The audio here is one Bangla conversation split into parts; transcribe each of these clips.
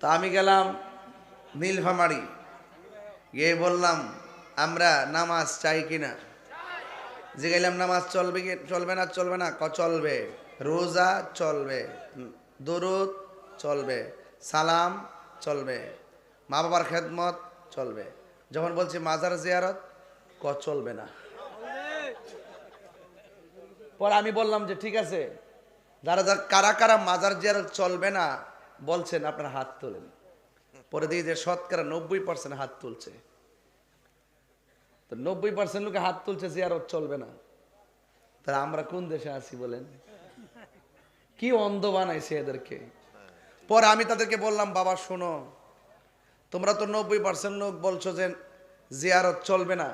তা আমি গেলাম নীলফামারি। গিয়ে বললাম, আমরা নামাজ চাই কিনা? যে গেলাম নামাজ চলবে কি, চলবে না? চলবে না। ক, চলবে। রোজা চলবে। দরুদ চলবে। সালাম চলবে। মা বাবার খেদমত চলবে। যখন বলছি, মাজার জিয়ারত? ক, চলবে না। পরে আমি বললাম যে, ঠিক আছে। যারা যারা, কারা কারা মাজার জিয়ারত চলবে না বলছেন, আপনার হাত তোলেন। পরে দিয়ে যে শতকরা নব্বই পার্সেন্ট হাত তুলছে। তো নব্বই পার্সেন্ট লোকে হাত তুলছে জিয়ারত চলবে না। তাহলে আমরা কোন দেশে আছি বলেন? কি অন্ধ বানাইছে এদেরকে? পরে আমি তাদেরকে বললাম, বাবা, শোনো, তোমরা তো নব্বই পার্সেন্ট লোক বলছো যে জিয়ারত চলবে না।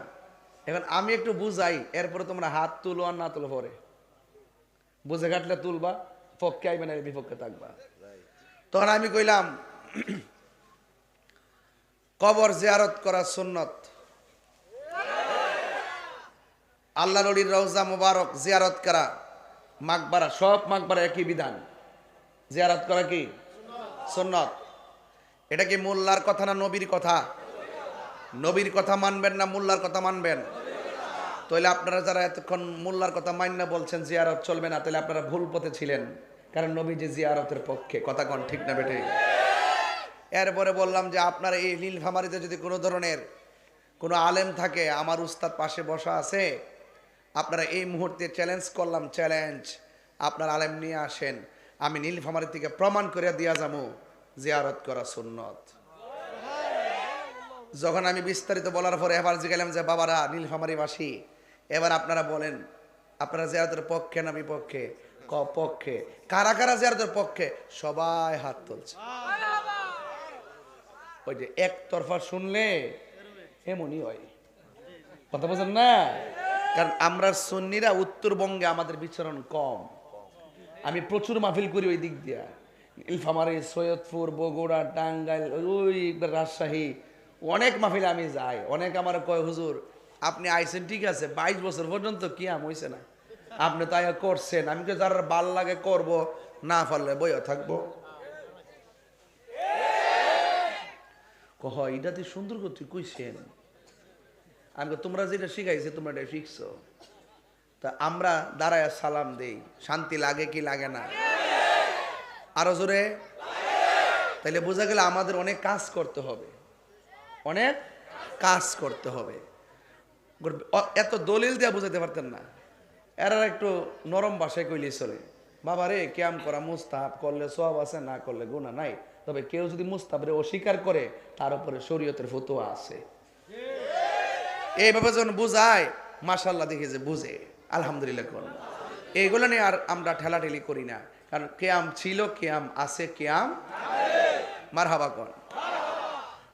এখন আমি একটু বুঝাই, এরপরে তোমরা হাত তুলো আর না তুলো পরে। বুঝে ঘাটলে তুলবা, পক্ষে আইবে না বিপক্ষে থাকবা। তখন আমি কইলাম, কবর জিয়ারত করা সুন্নত। আল্লাহ নবীর রওজা মুবারক জিয়ারত করা মাকবারা সব মাকবারা একই বিধান। জিয়ারত করা কি? সুন্নত। এটা কি মোল্লার কথা না নবীর কথা? নবীর কথা মানবেন না মোল্লার কথা মানবেন? তাহলে আপনারা যারা এতক্ষণ মোল্লার কথা মান্য বলছেন, জিয়ারত চলবে না তাহলে আপনারা ভুল পথে ছিলেন। কারণ নবী যে জিয়ারতের পক্ষে, কথা কন ঠিক না বেটে এরপরে বললাম যে আপনার এই নীলফামারিতে যদি কোনো ধরনের কোনো আলেম থাকে, আমার উস্তাদ পাশে বসা আছে, আপনারা এই মুহূর্তে চ্যালেঞ্জ করলাম চ্যালেঞ্জ আপনার আলেম নিয়ে আসেন, আমি নীলফামারি থেকে প্রমাণ করে দিয়া যাব, জিয়ারত করা সুন্নত। যখন আমি বিস্তারিত বলার পরে এবার জিজ্ঞালাম যে, বাবারা নীলফামারিবাসী এবার আপনারা বলেন, আপনারা জিয়ারতের পক্ষে না বিপক্ষে? পক্ষে কারা কারা জিয়ারতের পক্ষে, সবাই হাত তুলছে। ওই যে একতরফা শুনলে এমনই হয়। কথা বলছেন না? কারণ আমরা সুন্নিরা উত্তরবঙ্গে আমাদের বিচরণ কম। আমি প্রচুর মাহফিল করি ওই দিক দিয়া। ইলফামারি, সৈয়দপুর, বগুড়া, টাঙ্গাইল, ওই রাজশাহী, অনেক মাহফিলে আমি যাই। অনেক আমার কয়, হুজুর, আপনি আইছেন ঠিক আছে, বাইশ বছর পর্যন্ত কি আম হয়েছে না। আপনি তাই করছেন, আমি তো যারা ভালো লাগে করব? না পারলে বইও থাকব। এটা তুই সুন্দর করে তুই কইছেন। আমি তোমরা যেটা শিখাইছে, তোমরা এটা শিখছো। তা আমরা দাঁড়ায় সালাম দেই। শান্তি লাগে কি লাগে না? আরও জোরে? তাইলে বোঝা গেলে আমাদের অনেক কাজ করতে হবে। অনেক কাজ করতে হবে। এত দলিল দিয়ে বুঝাতে পারতেন না। এরা একটু নরম ভাষায় কইলে চলে। বাবা রে, ক্যাম করা মুস্তাহাব, করলে সব আছে, না করলে গুণা নাই। তবে কেউ যদি মুস্তাহাবরে অস্বীকার করে, তার উপরে শরীয়তের ফতুয়া আছে। এইভাবে যখন বুঝায় মাশাল্লাহ দেখে যে বুঝে। আলহামদুলিল্লাহ কোন। এইগুলো নিয়ে আর আমরা ঠেলাঠেলি করি না। কারণ কেয়াম ছিল, কেয়াম আছে, কেয়াম মার হাবা কন?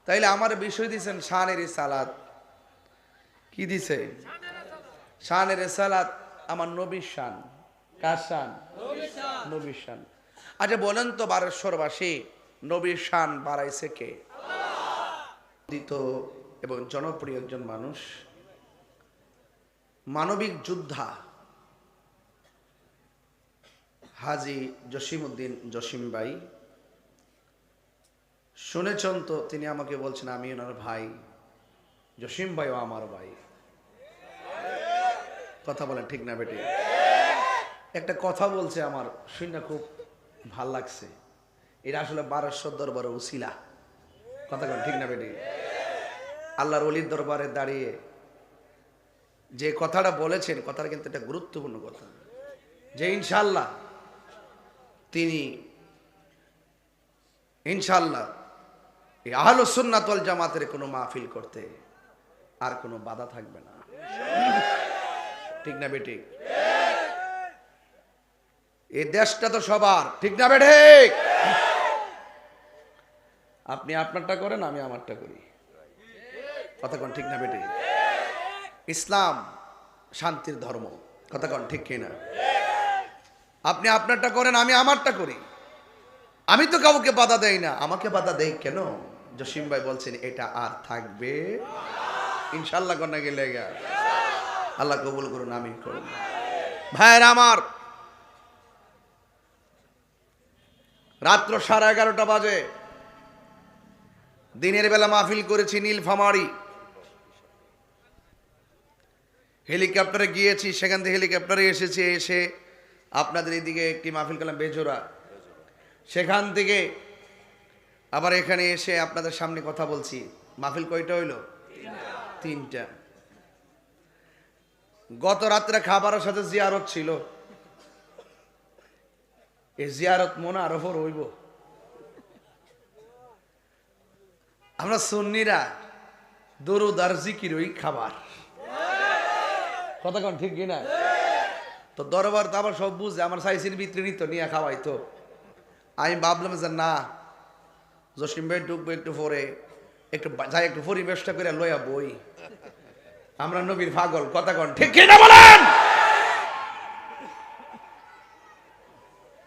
তাইলে আমার বিষয় দিছেন শানের সালাদ কি দিছে? শানের সালাদ আমার নবীর শান। কার শান? নবীর শান। আচ্ছা বলেন তো বারেশ্বরবাসী নবীর শান বাড়াইছে কে? দিত এবং জনপ্রিয় একজন মানুষ মানবিক যোদ্ধা হাজি জসিমউদ্দিন জসিম ভাই। শুনেছেন তো তিনি আমাকে বলছেন আমি ওনার ভাই। জসিম ভাইও আমার ভাই। কথা বলেন, ঠিক না বেটি? একটা কথা বলছে আমার, শুনে খুব ভালো লাগছে। এটা আসলে বারোশো দরবারে উসিলা। কথা বলেন, ঠিক না বেটি? আল্লাহর অলির দরবারে দাঁড়িয়ে যে কথাটা বলেছেন, কথাটা কিন্তু একটা গুরুত্বপূর্ণ কথা। যে ইনশাল্লাহ তিনি ইনশাল্লাহ এই আহল সুন্নাতল জামাতের কোনো মাহফিল করতে আর কোনো বাধা থাকবে না। ঠিক না বেটি এই দেশটা তো সবার, ঠিক না বেঠে আপনি আপনারটা করেন, আমি আমারটা করি। কন, ঠিক না বেটে ইসলাম শান্তির ধর্ম। কথা কন, ঠিক কিনা আপনি আপনারটা করেন, আমি আমারটা করি। আমি তো কাউকে বাধা দেই না। আমাকে বাধা দেই কেন? জসিম ভাই বলছেন, এটা আর থাকবে? ইনশাল্লাহ কন্যা গেলে গা। আল্লাহ কবুল করুন আমি করুন। ভাইয়ের আমার, রাত্র সাড়ে এগারোটা বাজে। দিনের বেলা মাহফিল করেছি নীলফামারি। হেলিকপ্টারে গিয়েছি, সেখান থেকে হেলিকপ্টারে এসেছি, এসে আপনাদের এদিকে একটি মাহফিল করলাম বেজোরা সেখান থেকে আবার এখানে এসে আপনাদের সামনে কথা বলছি। মাহফিল কয়টা হইল? তিনটা। গত রাত্রে খাবারের সাথে জিয়ারত ছিল। এই জিয়ারত মনে আরও ফর হইব। আমরা সুন্নিরা দরুদ আর জিকির ওই খাবার। কথা কোন ঠিক কিনা? তো দরবার তো সব বুঝে, আমার সাইসির ভিতরে নিত নিয়ে খাওয়াই তো। আমি ভাবলাম যে না, জসিম ভাই ঢুকবো একটু পরে, একটু যাই, একটু পরিবেশটা করে লইয়া বই। আমরা নবীর পাগল, কথা কন, ঠিক কিনা বলেন?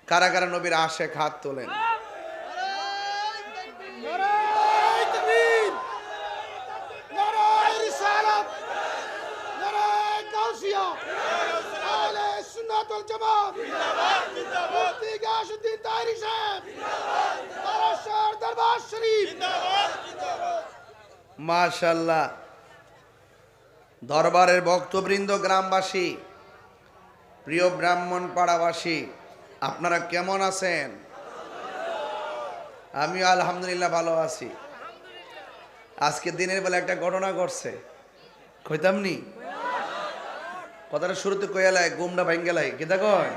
কারা কারা নবীর আশে হাত তোলেন? মাশাল্লাহ। দরবারের ভক্তবৃন্দ, গ্রামবাসী, প্রিয় ব্রাহ্মণ পাড়াবাসী, আপনারা কেমন আছেন? আমিও আলহামদুলিল্লাহ ভালো আছি। আজকে দিনের বেলা একটা ঘটনা ঘটছে। কইতাম নি? কথাটা শুরুতে কইয়ালাই গুমটা ভাঙ্গেলাই কেতা কয়?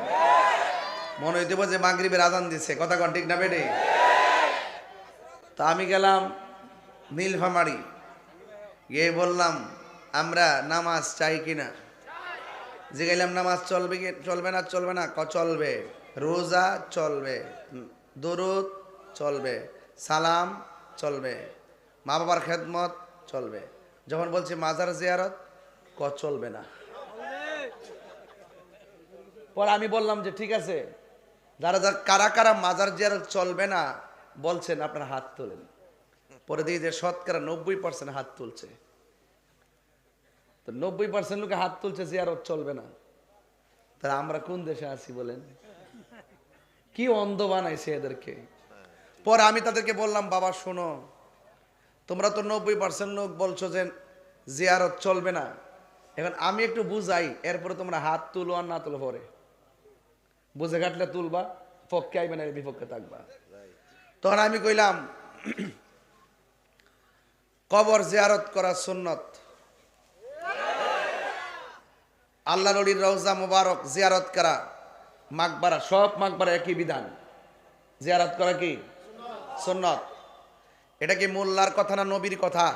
মনে হইতে যে মাগরিবের আজান দিছে। কথা কন, ঠিক না বেডে? তা আমি গেলাম নীলফামারি। গিয়ে বললাম আমরা নামাজ চাই কিনা? যে গেলাম নামাজ চলবে কি চলবে না চলবে না? ক, চলবে। রোজা চলবে। দরুদ চলবে। সালাম চলবে। মা বাবার খেদমত চলবে। যখন বলছি মাজার জিয়ারত, ক, চলবে না। পরে আমি বললাম যে, ঠিক আছে। যারা যারা কারা কারা মাজার জিয়ারত চলবে না, বলছেন আপনার হাত তোলেন। পরে দেখি যে শতকরা নব্বই পার্সেন্ট হাত তুলছে। তো নব্বই পার্সেন্ট লোকে হাত তুলছে জিয়ারত চলবে না। তাহলে আমরা কোন দেশে আছি বলেন? কি অন্ধ বানাইছে এদেরকে? পরে আমি তাদেরকে বললাম, বাবা, শোনো, তোমরা তো নব্বই পার্সেন্ট লোক বলছো যে জিয়ারত চলবে না। এখন আমি একটু বুঝাই, এরপরে তোমরা হাত তুলো আর না তুলো পরে। বুঝে কাটলে তুলবা, পক্ষে আইবে না বিপক্ষে থাকবা। তখন আমি কইলাম, কবর জিয়ারত করা সুন্নত। আল্লাহ নবীর রওজা মুবারক জিয়ারত করা মাকবারা সব মাকবারা একই বিধান। জিয়ারত করা কি? সুন্নত। এটা কি মোল্লার কথা না নবীর কথা?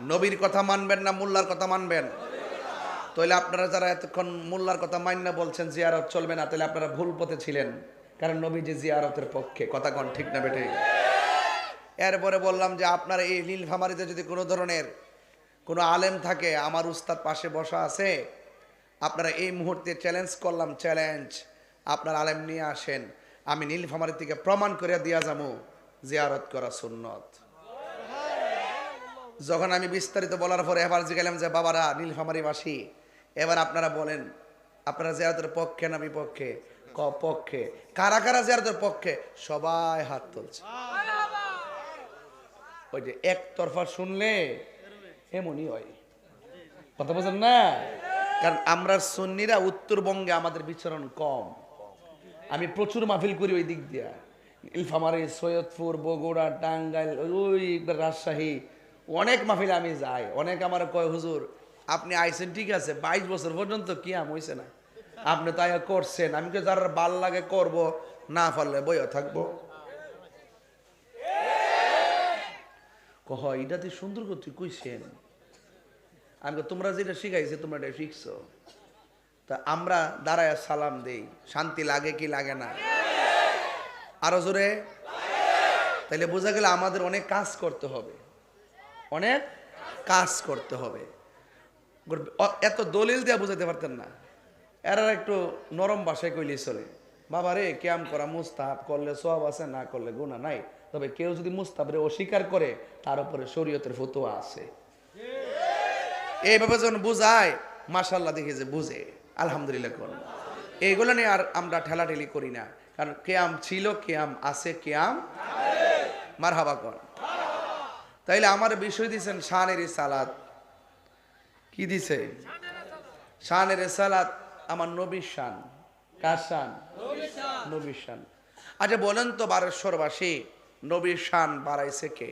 নবীর কথা মানবেন না মোল্লার কথা মানবেন? তাহলে আপনারা যারা এতক্ষণ মোল্লার কথা মান্য বলছেন, জিয়ারত চলবে না তাহলে আপনারা ভুল পথে ছিলেন। কারণ নবী যে জিয়ারতের পক্ষে, কথা কন ঠিক না বেটে এরপরে বললাম যে আপনার এই নীলফামারিতে যদি কোনো ধরনের কোনো আলেম থাকে, আমার উস্তাদ পাশে বসা আছে আপনারা এই মুহূর্তে চ্যালেঞ্জ করলাম চ্যালেঞ্জ আপনার আলেম নিয়ে আসেন। আমি নীলফামারি থেকে প্রমাণ করে দিয়া যাব, জিয়ারত করা সুন্নত। যখন আমি বিস্তারিত বলার পরে এবার জিজ্ঞালাম যে, বাবারা, নীলফামারিবাসী, এবার আপনারা বলেন, আপনারা জিয়ারতের পক্ষে না বিপক্ষে? ক পক্ষে কারা কারা জিয়ারতের পক্ষে? সবাই হাত তুলছে। ওই যে একতরফা শুনলে, এমনই হয়। কথা বলছেন না? কারণ আমরা সুন্নিরা উত্তরবঙ্গে আমাদের বিচরণ কম। আমি প্রচুর মাহফিল করি ওই দিক দিয়া। ইলফামারি, সৈয়দপুর, বগুড়া, টাঙ্গাইল, ওই রাজশাহী, অনেক মাহফিলে আমি যাই। অনেক আমার কয়, হুজুর, আপনি আইছেন ঠিক আছে, বাইশ বছর পর্যন্ত কি আম হয়েছে না। আপনি তাই করছেন। আমি তো যারা ভালো লাগে করব, না পারলে বইও থাকব। কহ এটা তুই সুন্দর করে তুই কইছেন। আমি তোমরা যেটা শিখাইছে, তোমরা এটা শিখছো। তা আমরা দাঁড়ায় সালাম দেই। শান্তি লাগে কি লাগে না? আরও জোরে? তাইলে বোঝা গেলে আমাদের অনেক কাজ করতে হবে। অনেক কাজ করতে হবে। এত দলিল দিয়ে বুঝাতে পারতেন না। এরা একটু নরম ভাষায় কইলে চলে। বাবা রে, ক্যাম করা মুস্তাহাব, করলে সব আছে, না করলে গুণা নাই। তবে কেউ যদি মুস্তাবরে অস্বীকার করে, তার উপরে শরীয়তের ফতোয়া আছে। এইভাবে যখন বুঝায় মাশাল্লাহ দেখি যে বুঝে। আলহামদুলিল্লাহ কোন। এইগুলো নিয়ে আর আমরা ঠেলাঠেলি করি না। কারণ কেয়াম ছিল, কেয়াম আছে, কেয়াম মার হাবা কর তাইলে আমার বিষয় দিছেন শানের সালাত কি দিছে? শানের সালাত আমার নবীর শান। কার শান? নবীর শান। আচ্ছা বলেন তো বারেশ্বরবাসী, নবীর শান বাড়াইছে কে?